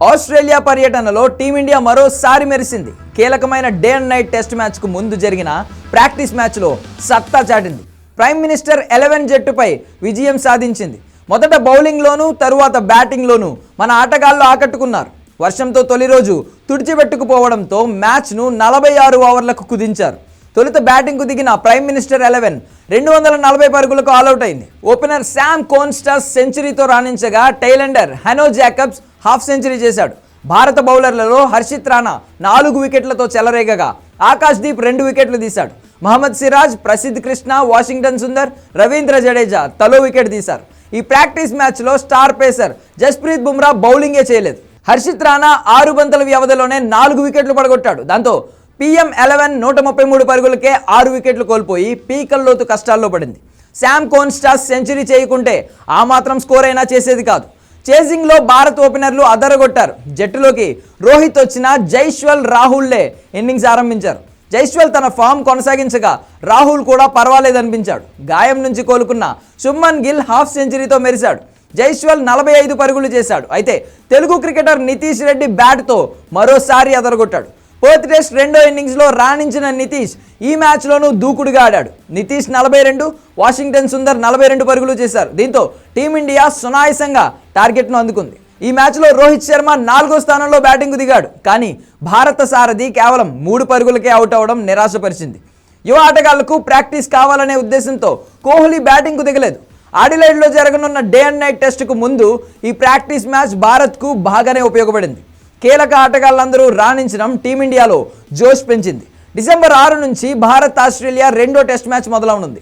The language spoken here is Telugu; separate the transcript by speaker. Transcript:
Speaker 1: ఆస్ట్రేలియా పర్యటనలో టీమిండియా మరోసారి మెరిసింది. కీలకమైన డే అండ్ నైట్ టెస్ట్ మ్యాచ్కు ముందు జరిగిన ప్రాక్టీస్ మ్యాచ్లో సత్తా చాటింది. ప్రైమ్ మినిస్టర్ ఎలెవెన్ జట్టుపై విజయం సాధించింది. మొదట బౌలింగ్లోనూ తరువాత బ్యాటింగ్లోనూ మన ఆటగాళ్ళు ఆకట్టుకున్నారు. వర్షంతో తొలి రోజు తుడిచిపెట్టుకుపోవడంతో మ్యాచ్ను నలభై ఆరు ఓవర్లకు కుదించారు. తొలుత బ్యాటింగ్కు దిగిన ప్రైమ్ మినిస్టర్ ఎలెవెన్ రెండు వందల నలభై పరుగులకు ఆల్అౌట్ అయింది. ఓపెనర్ శామ్ కోన్స్టాస్ సెంచరీతో రాణించగా tailender Hanno Jacobs half century చేశాడు. భారత బౌలర్లలో హర్షిత్ రాణా నాలుగు వికెట్లతో చెలరేగగా ఆకాష్ దీప్ రెండు వికెట్లు తీశాడు. మహమ్మద్ సిరాజ్ ప్రసిద్ధ్ కృష్ణ వాషింగ్టన్ సుందర్ రవీంద్ర జడేజా తలో వికెట్ తీశారు. ఈ ప్రాక్టీస్ మ్యాచ్లో స్టార్ పేసర్ జస్ప్రీత్ బుమ్రా బౌలింగే చేయలేదు. హర్షిత్ రాణా ఆరు బంతుల వ్యవధిలోనే నాలుగు వికెట్లు పడగొట్టాడు. దాంతో పిఎం ఎలెవెన్ నూట ముప్పై మూడు పరుగులకే ఆరు వికెట్లు కోల్పోయి పీకల్లోతు కష్టాల్లో పడింది. శామ్ కోన్స్టాస్ సెంచరీ చేయకుంటే ఆ మాత్రం స్కోర్ అయినా చేసేది కాదు. చేసింగ్లో భారత్ ఓపెనర్లు అదరగొట్టారు. జట్టులోకి రోహిత్ వచ్చిన జైష్వల్ రాహుల్లే ఇన్నింగ్స్ ఆరంభించారు. జైష్వల్ తన ఫామ్ కొనసాగించగా రాహుల్ కూడా పర్వాలేదనిపించాడు. గాయం నుంచి కోలుకున్న శుభ్మన్ గిల్ హాఫ్ సెంచరీతో మెరిశాడు. జైష్వల్ నలభై ఐదు పరుగులు చేశాడు. అయితే తెలుగు క్రికెటర్ నితీష్ రెడ్డి బ్యాట్తో మరోసారి అదరగొట్టాడు. ఫోర్త్ టెస్ట్ రెండో ఇన్నింగ్స్లో రాణించిన నితీష్ ఈ మ్యాచ్లోనూ దూకుడుగా ఆడాడు. నితీష్ నలభై రెండు వాషింగ్టన్ సుందర్ నలభై రెండు పరుగులు చేశారు. దీంతో టీమిండియా సునాయసంగా టార్గెట్ను అందుకుంది. ఈ మ్యాచ్లో రోహిత్ శర్మ నాలుగో స్థానంలో బ్యాటింగ్కు దిగాడు. కానీ భారత సారథి కేవలం మూడు పరుగులకే అవుట్ అవ్వడం నిరాశపరిచింది. యువ ఆటగాళ్ళకు ప్రాక్టీస్ కావాలనే ఉద్దేశంతో కోహ్లీ బ్యాటింగ్కు దిగలేదు. ఆడిలైడ్లో జరగనున్న డే అండ్ నైట్ టెస్టుకు ముందు ఈ ప్రాక్టీస్ మ్యాచ్ భారత్కు బాగానే ఉపయోగపడింది. కీలక ఆటగాళ్ళందరూ రాణించడం టీమిండియాలో జోష్ పెంచింది. డిసెంబర్ ఆరు నుంచి భారత్ ఆస్ట్రేలియా రెండో టెస్ట్ మ్యాచ్ మొదలవనుంది.